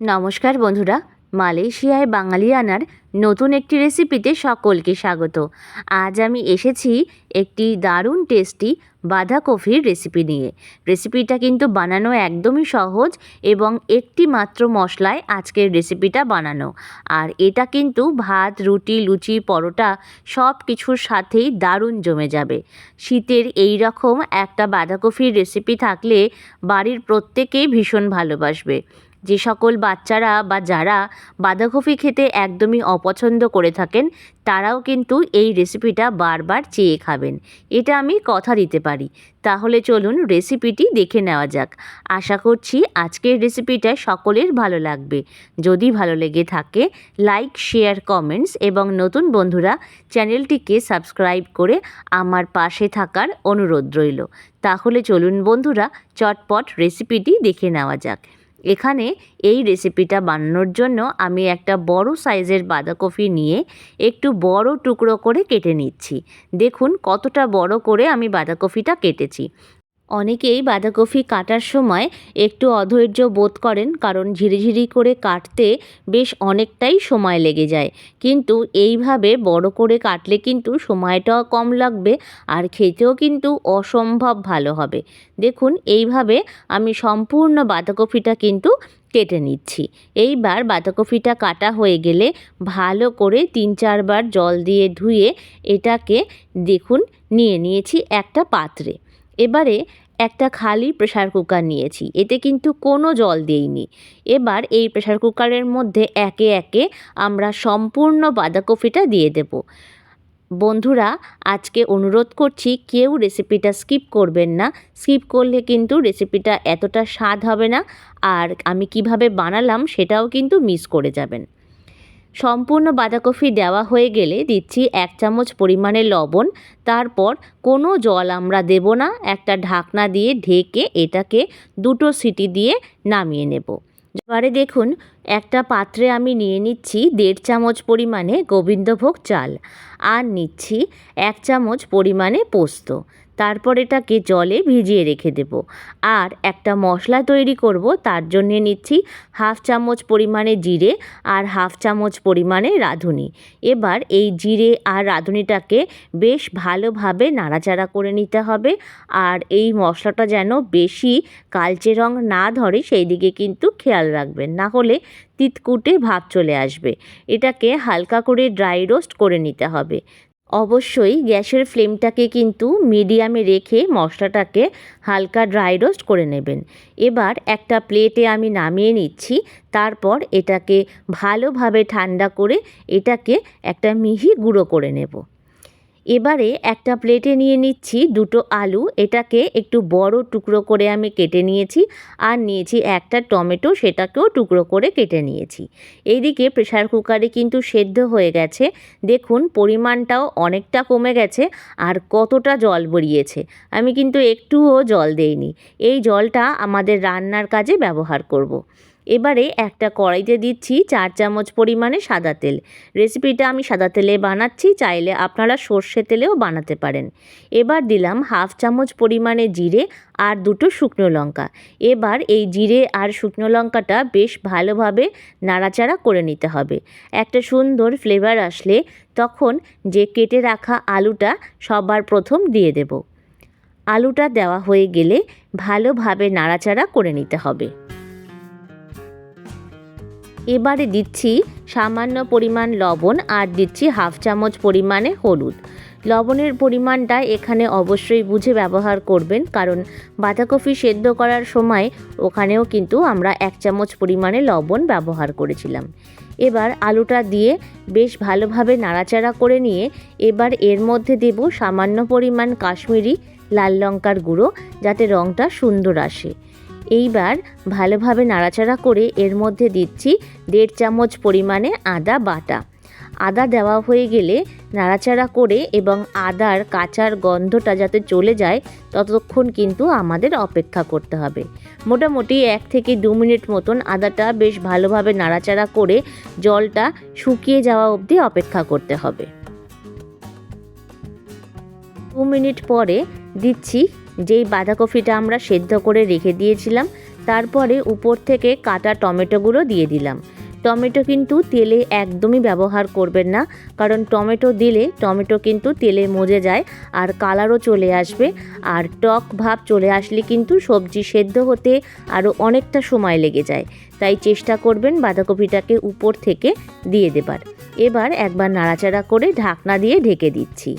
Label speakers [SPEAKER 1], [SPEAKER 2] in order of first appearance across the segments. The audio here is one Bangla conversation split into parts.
[SPEAKER 1] নমস্কার বন্ধুরা, মালয়েশিয়ায় বাঙালিয়ানার নতুন একটি রেসিপিতে সকলকে স্বাগত। আজ আমি এসেছি একটি দারুণ টেস্টি বাঁধাকপির রেসিপি নিয়ে। রেসিপিটা কিন্তু বানানো একদমই সহজ এবং একটি মাত্র মশলায় আজকের রেসিপিটা বানানো। আর এটা কিন্তু ভাত, রুটি, লুচি, পরোটা সব কিছুর সাথেই দারুণ জমে যাবে। শীতের এই রকম একটা বাঁধাকপির রেসিপি থাকলে বাড়ির প্রত্যেকেই ভীষণ ভালোবাসবে। যে সকল বাচ্চারা বা যারা বাঁধাকপি খেতে একদমই অপছন্দ করে থাকেন, তারাও কিন্তু এই রেসিপিটা বারবার চেয়ে খাবেন। এটা আমি কথা দিতে পারি। তাহলে চলুন রেসিপিটি দেখে নেওয়া যাক। আশা করছি আজকের রেসিপিটা সকলের ভালো লাগবে। যদি ভালো লেগে থাকে লাইক শেয়ার কমেন্টস এবং নতুন বন্ধুরা চ্যানেলটিকে সাবস্ক্রাইব করে আমার পাশে থাকার অনুরোধ রইল। তাহলে চলুন বন্ধুরা চটপট রেসিপিটি দেখে নেওয়া যাক। এখানে এই রেসিপিটা বানানোর জন্য আমি একটা বড় সাইজের বাঁধাকপি নিয়ে একটু বড় টুকরো করে কেটে নিচ্ছি। দেখুন কতটা বড় করে আমি বাঁধাকপিটা কেটেছি। অনেকেই বাঁধাকপি কাটার সময় একটু অধৈর্য বোধ করেন, কারণ ঝিরিঝিরি করে কাটতে বেশ অনেকটাই সময় লেগে যায়। কিন্তু এইভাবে বড় করে কাটলে কিন্তু সময়টাও কম লাগবে আর খেতেও কিন্তু অসম্ভব ভালো হবে। দেখুন, এইভাবে আমি সম্পূর্ণ বাঁধাকপিটা কিন্তু কেটে নিচ্ছি। এইবার বাঁধাকপিটা কাটা হয়ে গেলে ভালো করে তিন চারবার জল দিয়ে ধুয়ে এটাকে দেখুন, নিয়ে নিয়েছি একটা পাত্রে। এবারে একটা খালি প্রেশার কুকার নিয়েছি, এতে কিন্তু কোনো জল দিইনি। এবার এই প্রেশার কুকারের মধ্যে একে একে আমরা সম্পূর্ণ বাঁধাকপিটা দিয়ে দেব। বন্ধুরা, আজকে অনুরোধ করছি, কেউ রেসিপিটা স্কিপ করবেন না। স্কিপ করলে কিন্তু রেসিপিটা এতটা স্বাদ হবে না, আর আমি কীভাবে বানালাম সেটাও কিন্তু মিস করে যাবেন। সম্পূর্ণ বাঁধাকপি দেওয়া হয়ে গেলে দিচ্ছি এক চামচ পরিমাণে লবণ। তারপর কোনো জল আমরা দেব না। একটা ঢাকনা দিয়ে ঢেকে এটাকে দুটো সিটি দিয়ে নামিয়ে নেব। এবারে দেখুন, একটা পাত্রে আমি নিয়ে নিচ্ছি দেড় চামচ পরিমাণে গোবিন্দভোগ চাল। আর নিচ্ছি এক চামচ পরিমাণে পোস্ত। তারপর এটাকে জলে ভিজিয়ে রেখে দেব। আর একটা মশলা তৈরি করব, তার জন্যে নিচ্ছি হাফ চামচ পরিমাণে জিরে আর হাফ চামচ পরিমাণে রাঁধুনি। এবার এই জিরে আর রাঁধুনিটাকে বেশ ভালোভাবে নাড়াচাড়া করে নিতে হবে। আর এই মশলাটা যেন বেশি কালচে রং না ধরে, সেই দিকে কিন্তু খেয়াল রাখবেন। না হলে তিতকুটে ভাব চলে আসবে। এটাকে হালকা করে ড্রাই রোস্ট করে নিতে হবে। অবশ্যই গ্যাসের ফ্লেমটাকে কিন্তু মিডিয়ামে রেখে মশলাটাকে হালকা ড্রাই রোস্ট করে নেবেন। এবার একটা প্লেটে আমি নামিয়ে নিচ্ছি, তারপর এটাকে ভালোভাবে ঠান্ডা করে এটাকে একটা মিহি গুঁড়ো করে নেব। এবারে একটা প্লেটে নিয়ে নিচ্ছি দুটো আলু। এটাকে একটু বড় টুকরো করে আমি কেটে নিয়েছি আর নিয়েছি একটা টমেটো, সেটাকেও টুকরো করে কেটে নিয়েছি। এইদিকে প্রেশার কুকারে কিন্তু সেদ্ধ হয়ে গেছে। দেখুন, পরিমাণটাও অনেকটা কমে গেছে আর কতটা জল বেরিয়েছে। আমি কিন্তু একটুও জল দেইনি। এই জলটা আমাদের রান্নার কাজে ব্যবহার করব। এবারে একটা কড়াইতে দিচ্ছি চার চামচ পরিমাণে সাদা তেল। রেসিপিটা আমি সাদা তেলে বানাচ্ছি, চাইলে আপনারা সর্ষে তেলেও বানাতে পারেন। এবার দিলাম হাফ চামচ পরিমাণে জিরে আর দুটো শুকনো লঙ্কা। এবার এই জিরে আর শুকনো লঙ্কাটা বেশ ভালোভাবে নাড়াচাড়া করে নিতে হবে। একটা সুন্দর ফ্লেভার আসলে তখন যে কেটে রাখা আলুটা সবার প্রথম দিয়ে দেব। আলুটা দেওয়া হয়ে গেলে ভালোভাবে নাড়াচাড়া করে নিতে হবে। এবারে দিচ্ছি সামান্য পরিমাণ লবণ আর দিচ্ছি হাফ চামচ পরিমাণে হলুদ। লবণের পরিমাণটা এখানে অবশ্যই বুঝে ব্যবহার করবেন, কারণ বাঁধাকপি সেদ্ধ করার সময় ওখানেও কিন্তু আমরা এক চামচ পরিমাণে লবণ ব্যবহার করেছিলাম। এবার আলুটা দিয়ে বেশ ভালোভাবে নাড়াচাড়া করে নিয়ে এবার এর মধ্যে দেব সামান্য পরিমাণ কাশ্মীরি লাল লঙ্কার গুঁড়ো, যাতে রঙটা সুন্দর আসে। এইবার ভালোভাবে নাড়াচাড়া করে এর মধ্যে দিচ্ছি দেড় চামচ পরিমাণে আদা বাটা। আদা দেওয়া হয়ে গেলে নাড়াচাড়া করে এবং আদার কাঁচার গন্ধটা যাতে চলে যায়, ততক্ষণ কিন্তু আমাদের অপেক্ষা করতে হবে। মোটামুটি এক থেকে দু মিনিট মতন আদাটা বেশ ভালোভাবে নাড়াচাড়া করে জলটা শুকিয়ে যাওয়া অবধি অপেক্ষা করতে হবে। দু মিনিট পরে দিচ্ছি যেই বাঁধাকপিটা আমরা সেদ্ধ করে রেখে দিয়েছিলাম, তারপরে উপর থেকে কাটা টমেটোগুলো দিয়ে দিলাম। টমেটো কিন্তু তেলে একদমই ব্যবহার করবেন না, কারণ টমেটো দিলে টমেটো কিন্তু তেলে মজে যায় আর কালারও চলে আসবে আর টক ভাব চলে আসলে কিন্তু সবজি সেদ্ধ হতে আরও অনেকটা সময় লেগে যায়। তাই চেষ্টা করবেন বাঁধাকপিটাকে উপর থেকে দিয়ে দেবার। এবার একবার নাড়াচাড়া করে ঢাকনা দিয়ে ঢেকে দিচ্ছি।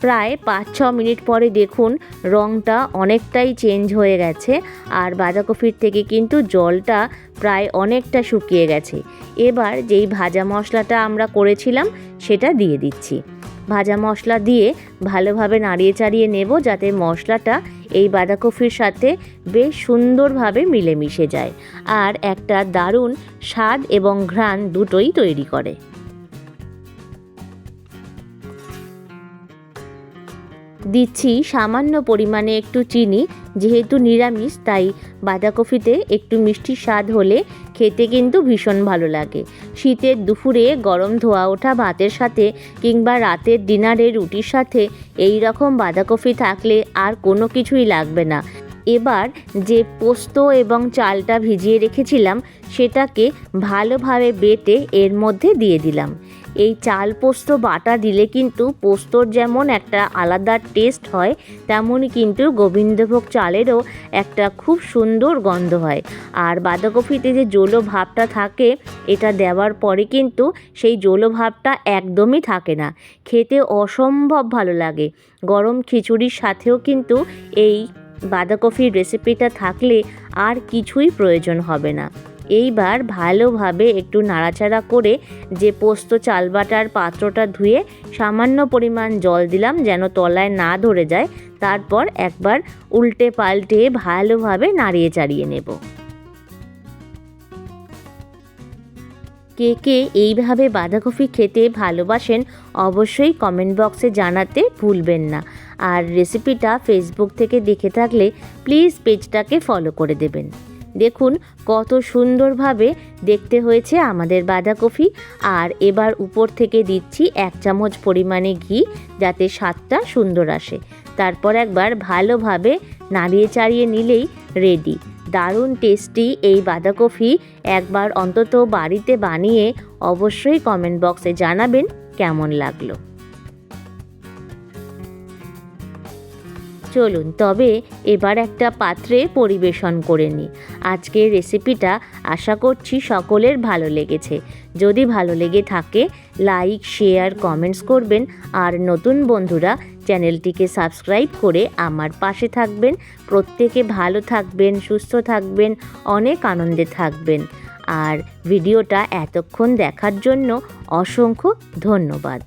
[SPEAKER 1] প্রায় পাঁচ, ছ মিনিট পরে দেখুন রঙটা অনেকটাই চেঞ্জ হয়ে গেছে আর বাঁধাকপির থেকে কিন্তু জলটা প্রায় অনেকটা শুকিয়ে গেছে। এবার যেই ভাজা মশলাটা আমরা করেছিলাম সেটা দিয়ে দিচ্ছি। ভাজা মশলা দিয়ে ভালোভাবে নাড়িয়ে চাড়িয়ে নেব যাতে মশলাটা এই বাঁধাকপির সাথে বেশ সুন্দরভাবে মিলেমিশে যায়। আর একটা দারুণ স্বাদ এবং ঘ্রাণ দুটোই তৈরি করে। দিচ্ছি সামান্য পরিমাণে একটু চিনি, যেহেতু নিরামিষ, তাই বাঁধাকপিতে একটু মিষ্টি স্বাদ হলে খেতে কিন্তু ভীষণ ভালো লাগে। শীতের দুপুরে গরম ধোয়া ওঠা ভাতের সাথে কিংবা রাতের ডিনারে রুটির সাথে এই রকম বাঁধাকপি থাকলে আর কোনো কিছুই লাগবে না। এবার যে পোস্ত এবং চালটা ভিজিয়ে রেখেছিলাম, সেটাকে ভালোভাবে বেটে এর মধ্যে দিয়ে দিলাম। এই চাল পোস্ত বাটা দিলে কিন্তু পোস্তর যেমন একটা আলাদা টেস্ট হয়, তেমনই কিন্তু গোবিন্দভোগ চালেরও একটা খুব সুন্দর গন্ধ হয়। আর বাঁধাকপিতে যে জলো ভাবটা থাকে, এটা দেওয়ার পরে কিন্তু সেই জলো ভাবটা একদমই থাকে না। খেতে অসম্ভব ভালো লাগে। গরম খিচুড়ির সাথেও কিন্তু এই বাঁধাকপির রেসিপিটা থাকলে আর কিছুই প্রয়োজন হবে না। এইবার ভালোভাবে একটু নাড়াচাড়া করে যে পোস্ত চাল বাটার পাত্রটা ধুয়ে সামান্য পরিমাণ জল দিলাম যেন তলায় না ধরে যায়, তারপর একবার উল্টে পাল্টে ভালোভাবে নাড়িয়ে চাড়িয়ে নেব। কে কে এইভাবে বাঁধাকপি খেতে ভালোবাসেন অবশ্যই কমেন্ট বক্সে জানাতে ভুলবেন না। আর রেসিপিটা ফেসবুক থেকে দেখে থাকলে প্লিজ পেজটাকে ফলো করে দেবেন। দেখুন কত সুন্দরভাবে দেখতে হয়েছে আমাদের বাঁধাকপি। আর এবার উপর থেকে দিচ্ছি এক চামচ পরিমাণে ঘি যাতে স্বাদটা সুন্দর আসে। তারপর একবার ভালোভাবে নাড়িয়ে চাড়িয়ে নিলেই রেডি দারুণ টেস্টি এই বাঁধাকপি একবার অন্তত বাড়িতে বানিয়ে অবশ্যই কমেন্ট বক্সে জানাবেন কেমন লাগল। চলুন, তবে এবার একটা পাত্রে পরিবেশন করে নিই আজকের রেসিপিটা আশা করছি সকলের ভালো লেগেছে। যদি ভালো লেগে থাকে লাইক শেয়ার কমেন্টস করবেন আর নতুন বন্ধুরা চ্যানেলটিকে সাবস্ক্রাইব করে আমার পাশে থাকবেন। প্রত্যেকে ভালো থাকবেন, সুস্থ থাকবেন, অনেক আনন্দে থাকবেন। আর ভিডিওটা এতক্ষণ দেখার জন্য অসংখ্য ধন্যবাদ।